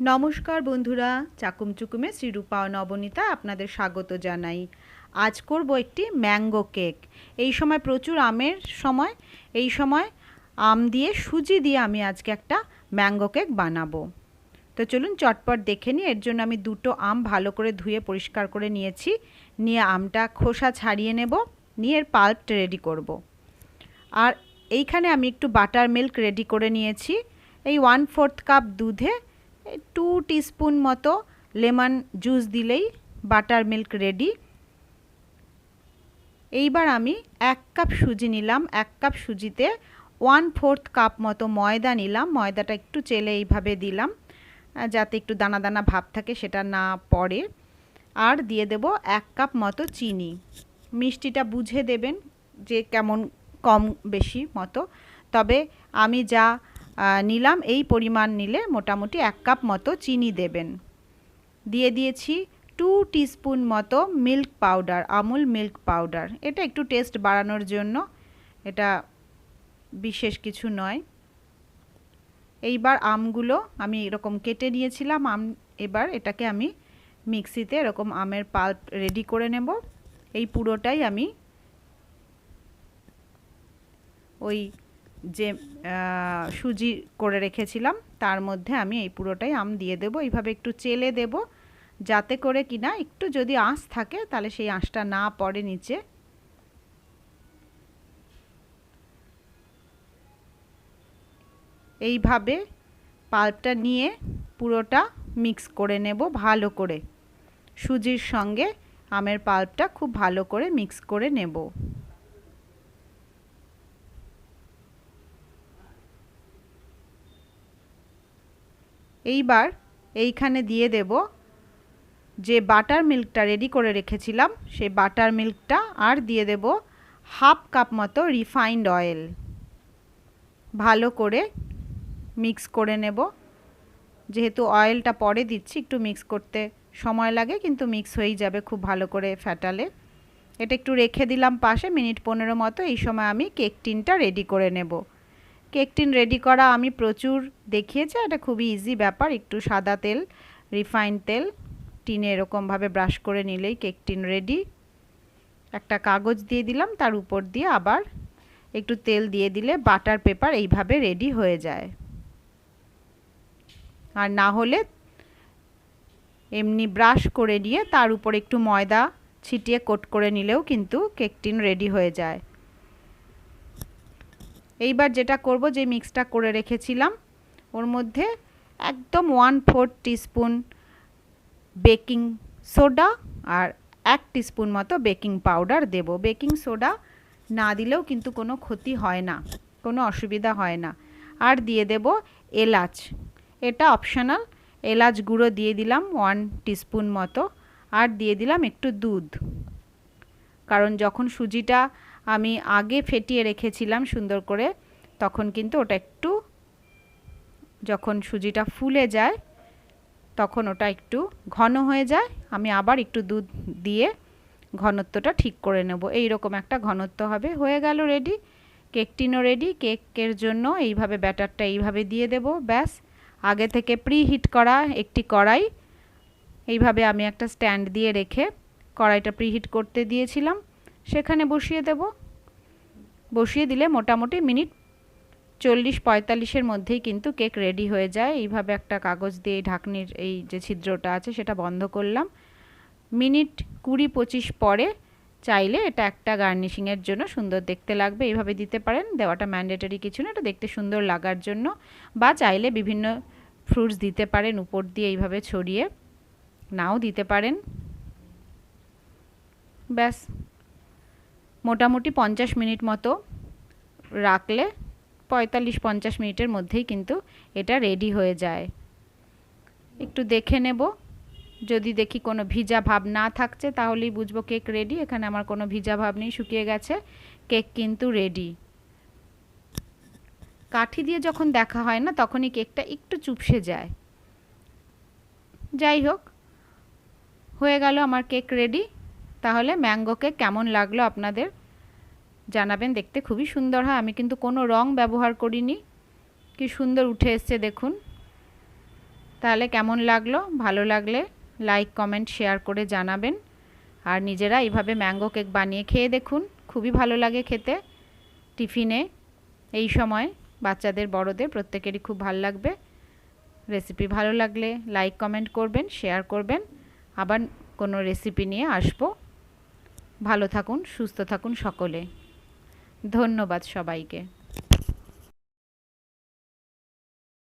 নমস্কার বন্ধুরা চাকুম চুকুমে শ্রীরূপা নবনীতা আপনাদের স্বাগত জানাই। আজ করব একটি ম্যাঙ্গো কেক। এই সময় প্রচুর আমের সময়, এই সময় আম দিয়ে সুজি দিয়ে আমি আজকে একটা ম্যাঙ্গো কেক বানাবো। তো চলুন চটপট দেখে নিই, এর জন্য আমি দুটো আম ভালো করে ধুয়ে পরিষ্কার করে নিয়েছি। নিয়ে আমটা খোসা ছাড়িয়ে নেব, নিয়ে এর পাল্পটা রেডি করব। আর এইখানে আমি একটু বাটার মিল্ক রেডি করে নিয়েছি। এই ওয়ান ফোর্থ কাপ দুধে টু টিস্পুন মতো লেমন জুস দিলেই বাটার মিল্ক রেডি এইবার আমি এক কাপ সুজি নিলাম, এক কাপ সুজিতে ওয়ান ফোর্থ কাপ মতো ময়দা নিলাম, ময়দাটা একটু চেলে এইভাবে দিলাম যাতে একটু দানা দানা ভাব থাকে সেটা না পড়ে। আর দিয়ে দেব এক কাপ মতো চিনি। মিষ্টিটা বুঝে দেবেন যে কেমন কম বেশি মতো। তবে আমি যা নিলাম। এই পরিমাণ নিলে মোটামুটি এক কাপ মতো চিনি দেবেন। দিয়ে দিয়েছি টু টিস্পুন মতো milk powder Amul milk powder এটা একটু টেস্ট বাড়ানোর জন্য। এটা বিশেষ কিছু নয়। এইবার আমগুলো আমি এরকম কেটে নিয়েছিলাম। আম এবার এটাকে আমি মিক্সিতে এরকম আমের পাল্প রেডি করে নেব। এই পুরোটাই আমি ওই যে সুজি করে রেখেছিলাম, তার মধ্যে আমি এই পুরোটাই আম দিয়ে দেবো। এইভাবে একটু চেলে দেব, যাতে করে কিনা একটু যদি আঁশ থাকে, তাহলে সেই আঁশটা না পড়ে নিচে। এইভাবে পাল্পটা নিয়ে পুরোটা মিক্স করে নেব ভালো করে। সুজির সঙ্গে আমের পাল্পটা খুব ভালো করে মিক্স করে নেব। এইবার এইখানে দিয়ে দেব যে বাটার মিল্কটা রেডি করে রেখেছিলাম, সেই বাটার মিল্কটা আর দিয়ে দেব হাফ কাপ মতো রিফাইন্ড অয়েল ভালো করে মিক্স করে নেব। যেহেতু অয়েলটা পরে দিচ্ছি, একটু মিক্স করতে সময় লাগে, কিন্তু মিক্স হয়েই যাবে খুব ভালো করে ফ্যাটালে এটা একটু রেখে দিলাম পাশে, মিনিট পনেরো মতো এই সময় আমি কেক টিনটা রেডি করে নেব। কেক টিন রেডি করা আমি প্রচুর দেখিয়েছি এটা খুবই ইজি ব্যাপার। একটু সাদা তেল রিফাইন তেল টিনে এরকমভাবে ব্রাশ করে নিলেই কেক টিন রেডি একটা কাগজ দিয়ে দিলাম, তার উপর দিয়ে আবার একটু তেল দিয়ে দিলে বাটার পেপার এইভাবে রেডি হয়ে যায়। আর না হলে এমনি ব্রাশ করে নিয়ে তার উপর একটু ময়দা ছিটিয়ে কোট করে নিলেও কিন্তু কেক টিন রেডি হয়ে যায়। এইবার যেটা করব, যে মিক্সটা করে রেখেছিলাম, ওর মধ্যে একদম one four teaspoon baking soda আর এক টিস্পুন মতো বেকিং পাউডার দেব। বেকিং সোডা না দিলেও কিন্তু কোনো ক্ষতি হয় না, কোনো অসুবিধা হয় না। আর দিয়ে দেব এলাচ, এটা অপশনাল এলাচ গুঁড়ো দিয়ে দিলাম ওয়ান টিস্পুন মতো, আর দিয়ে দিলাম একটু দুধ। কারণ যখন সুজিটা আমি আগে ফেটিয়ে রেখেছিলাম সুন্দর করে, তখন কিন্তু ওটা একটু যখন সুজিটা ফুলে যায়, তখন ওটা একটু ঘন হয়ে যায়। আমি আবার একটু দুধ দিয়ে ঘনত্বটা ঠিক করে নেব। এই রকম একটা ঘনত্ব হবে। হয়ে গেল রেডি কেকটিনও রেডি কেকের জন্য এইভাবে ব্যাটারটা এইভাবে দিয়ে দেব। ব্যাস। আগে থেকে প্রি হিট করা একটি কড়াই। এইভাবে আমি একটা স্ট্যান্ড দিয়ে রেখে কড়াইটা প্রিহিট করতে দিয়েছিলাম। সেখানে বসিয়ে দেব। বসিয়ে দিলে মোটামুটি মিনিট চল্লিশ পঁয়তাল্লিশের মধ্যেই কিন্তু কেক রেডি হয়ে যায়। এইভাবে একটা কাগজ দিয়ে ঢাকনির এই যে ছিদ্রটা আছে সেটা বন্ধ করলাম। মিনিট কুড়ি পঁচিশ পরে চাইলে এটা একটা গার্নিশিংয়ের জন্য সুন্দর দেখতে লাগবে। এইভাবে দিতে পারেন। দেওয়াটা ম্যান্ডেটরি কিছু না, এটা দেখতে সুন্দর লাগার জন্য। বা চাইলে বিভিন্ন ফ্রুটস দিতে পারেন উপর দিয়ে এইভাবে ছড়িয়ে। নাও দিতে পারেন। ব্যাস। মোটামুটি পঞ্চাশ মিনিট মতো রাখলে পঁয়তাল্লিশ পঞ্চাশ মিনিটের মধ্যেই কিন্তু এটা রেডি হয়ে যায়। একটু দেখে নেব। যদি দেখি কোনো ভিজা ভাব না থাকছে তাহলেই বুঝব কেক রেডি এখানে আমার কোনো ভিজা ভাব নেই, শুকিয়ে গেছে। কেক কিন্তু রেডি কাঠি দিয়ে যখন দেখা হয় না তখনই কেকটা একটু চুপসে যায়। যাই হোক, হয়ে গেল আমার কেক রেডি তাহলে ম্যাঙ্গো কেক কেমন লাগল আপনাদের জানাবেন, দেখতে খুবই সুন্দর হয়। আমি কিন্তু কোনো রং ব্যবহার করিনি। কি সুন্দর উঠে এসছে, দেখুন। তাহলে কেমন লাগল? ভালো লাগলে লাইক, কমেন্ট, শেয়ার করে জানাবেন। আর নিজেরা এইভাবে ম্যাঙ্গো কেক বানিয়ে খেয়ে দেখুন। খুবই ভালো লাগে খেতে। টিফিনে এই সময় বাচ্চাদের, বড়দের প্রত্যেকেরই খুব ভালো লাগবে। রেসিপি ভালো লাগলে লাইক, কমেন্ট করবেন, শেয়ার করবেন। আবার কোনো রেসিপি নিয়ে আসব। ভালো থাকুন সুস্থ থাকুন সকলে। ধন্যবাদ সবাইকে।